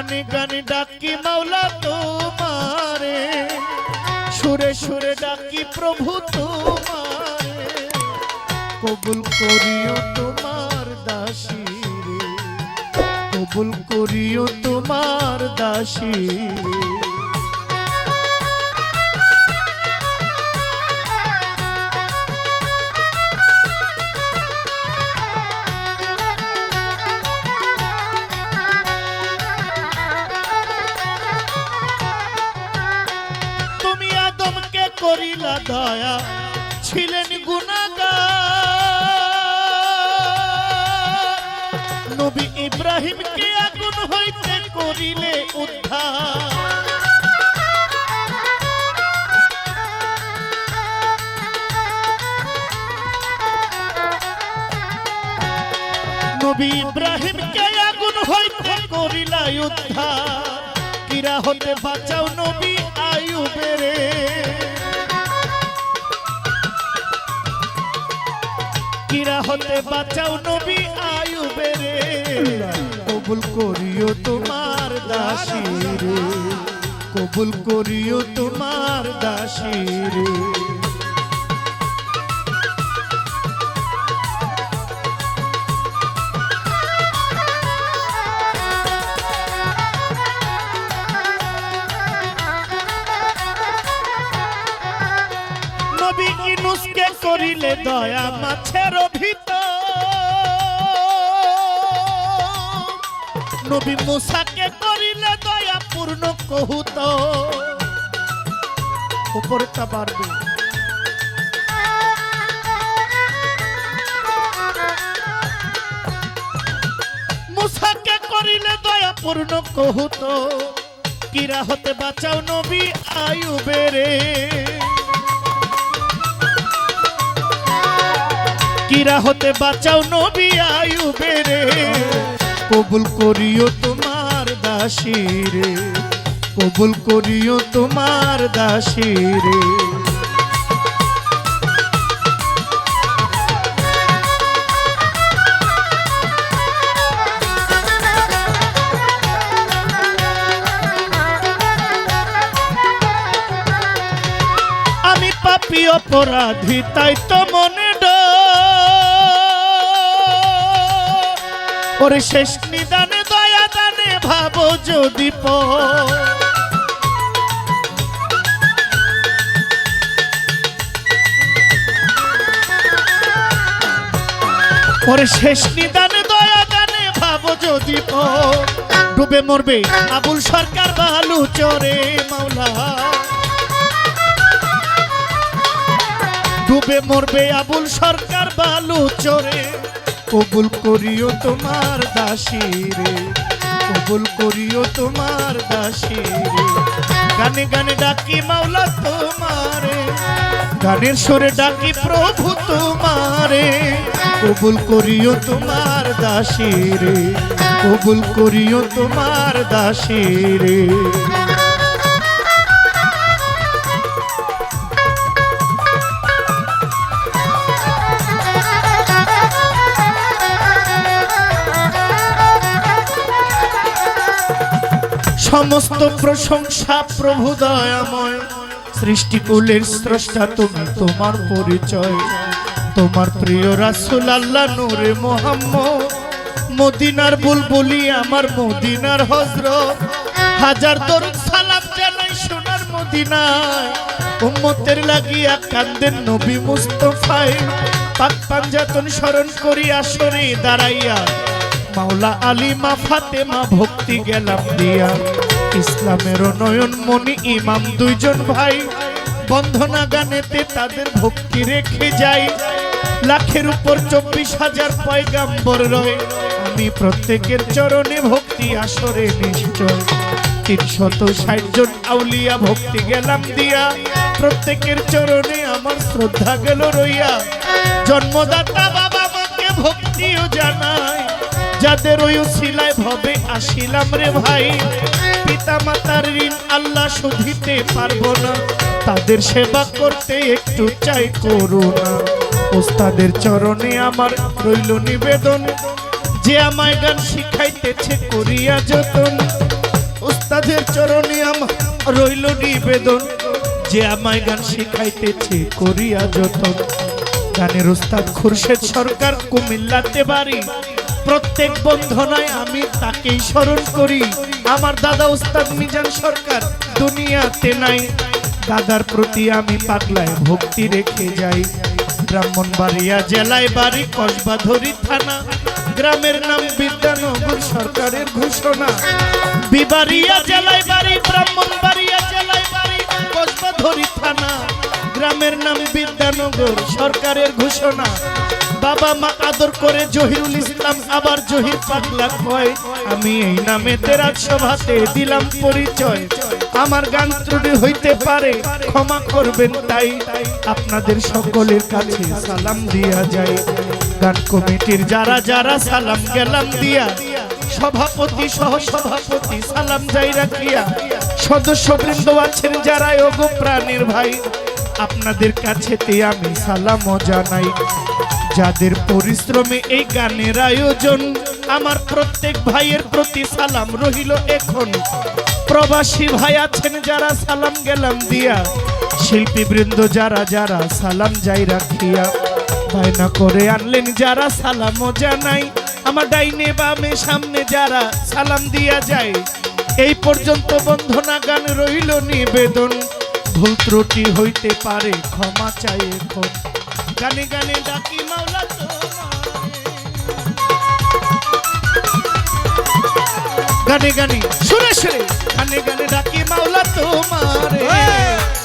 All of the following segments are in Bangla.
গানে গানে ডাকি মাওলা তোমারে। সুরে সুরে ডাকি প্রভু তোমারে। কবুল করিও তোমার দাসী রে। কবুল করিও তোমার দাসী রে। দয়া ছিলেন গুণাগার। নবী ইব্রাহিমকে আগুন হইতে করিলে উদ্ধার। নবী ইব্রাহিম ইব্রাহিমকে আগুন হইতে করিলা উদ্ধার। কিরা হতে বাঁচাও নবী আয়ুবেরে। কিরা হতে বাঁচাও নবী আয়ুবেরে। কবুল করিও তোমার দাসী রে কবুল করিও তোমার দাসী রে নবী ইনুসকে করিলে দয়া মাছের ভিতর। নবী মুসাকে করিলে দয়া পূর্ণ কহুত। উপরটা বাড়বে। মুসাকে করিলে দয়া পূর্ণ কহুত। কিরা হতে বাঁচাও নবী আয়ুবেরে। কিরা হতে বাঁচাও নবী আয়ুবেরে কবুল করিও তোমার দাসী রে। কবুল করিও তোমার দাসী রে। আমি পাপি অপরাধী, তাই তো মনে ডর। ওরে শেষ নিদানে দয়া দানে ভাবো যদি প। ওরে শেষ নিদানে দয়া দানে ভাবো যদি প। ডুবে মরবে আবুল সরকার বালু চরে মাওলা। ডুবে মরবে আবুল সরকার বালু চরে কবুল করিও তোমার দাসী রে, কবুল করিও তোমার দাসী রে। গানে গানে ডাকি মাওলা তোমারে, গানের সুরে ডাকি প্রভু তোমারে। কবুল করিও তোমার দাসী রে, কবুল করিও তোমার দাসী রে। সমস্ত প্রশংসা প্রভু দয়াময়। সৃষ্টিকুলের স্রষ্টা তুমি, তোমার পরিচয়। তোমার প্রিয় রাসুল আল্লাহ নূরে মোহাম্মদ। মদিনার বুলবুলি আমার মদিনার হজরত হাজার দরুদ সালাম জানাই সোনার মদিনায়। উম্মতের লাগিয়া কান্দেন নবী মুস্তফায়। পাক পাঞ্জাতন স্মরণ করি আসরে দাঁড়াইয়া। মাওলা আলিমা ফাতেমা ভক্তি গেলাম দিয়া। ইসলামের নয়ন মনি ইমাম দুইজন ভাই। বন্ধনা গানেতে তাদের ভক্তি রেখে যাই। লাখের উপর চব্বিশ হাজার পয়গাম্বর রয়ে। আমি প্রত্যেকের চরণে ভক্তি, আসরে নিশ্চয়। তিনশত ষাট জন আউলিয়া ভক্তি গেলাম দিয়া। প্রত্যেকের চরণে আমার শ্রদ্ধা গেল রইয়া। জন্মদাতা বাবা মাকে ভক্তিও জানায় যাদের ওই শিলায় ভবে আসিলাম রে ভাই। পিতা মাতার ঋণ আল্লাহ শুধিতে পারব না। তাদের সেবা করতে একটু চাই করুণা। ওস্তাদের চরণে আমার রইল নিবেদন। যে আমায় গান শিখাইতেছে করিয়া যতন। ওস্তাদের চরণে আমার রইল নিবেদন। যে আমায় গান শিখাইতেছে করিয়া যতন। গানের ওস্তাদ খুরশেদ সরকার কুমিল্লাতে বাড়ি। প্রত্যেক বন্ধনায় আমি তাকেই স্মরণ করি। আমার দাদা উস্তাদ মিজান সরকার, দুনিয়াতে নাই। দাদার প্রতি আমি পাগলায় ভক্তি রেখে যাই। ব্রাহ্মণবাড়িয়া জেলায় বাড়ি কসবাধরি থানা। গ্রামের নাম বিদ্যানগর সরকারের ঘোষণা। বিবাড়িয়া জেলায় বাড়ি ব্রাহ্মণবাড়িয়া জেলায় বাড়ি কসবাধরি থানা। গ্রামের নাম বিদ্যানগর সরকারের ঘোষণা। বাবা মা আদর করে জহিরুল ইসলাম, আবার জহির পাগলা কয় আমি এই নামে তেরাজ সভাতে দিলাম পরিচয়। আমার গান ত্রুটি হইতে পারে, ক্ষমা করবেন তাই। আপনাদের সকলের কাছে সালাম দিয়া যায় গান কমিটির যারা যারা সালাম গেলাম দিয়া, সভাপতি সহ সভাপতি সালাম যাই রাখিয়া। সদস্যবৃন্দ আছেন যারা ওগো প্রাণীর ভাই। আপনাদের কাছেতে আমি সালামও জানাই। যাদের পরিশ্রমে এই গানের আয়োজন, আমার প্রত্যেক ভাইয়ের প্রতি সালাম রহিল এখন। প্রবাসী ভাই আছেন যারা সালাম গেলাম দিয়া শিল্পী বৃন্দ যারা যারা সালাম যাই রাখিয়া, বায়না করে আনলেন যারা সালামও জানাই। আমার ডাইনে বামে সামনে যারা সালাম দিয়া যায়, এই পর্যন্ত বন্ধনা গান রইল নিবেদন। ভুল ত্রুটি হইতে পারে, ক্ষমা চাই এখন। গানে গানে ডাকি মাওলা। গানে গানে, সুরে সুরে। গানে গানে ডাকি মাওলা তোমারে।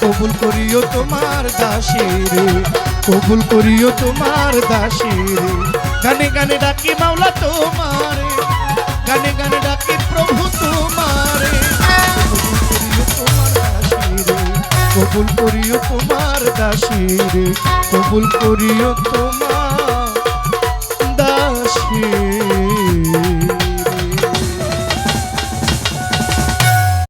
কবুল করিও তোমার দাসেরে, কবুল করিও তোমার দাসেরে। গানে গানে ডাকি মাওলা তোমারে। গানে গানে ডাকি প্রভু কবুল করিও তোমার দাসির কবুল করিও তোমার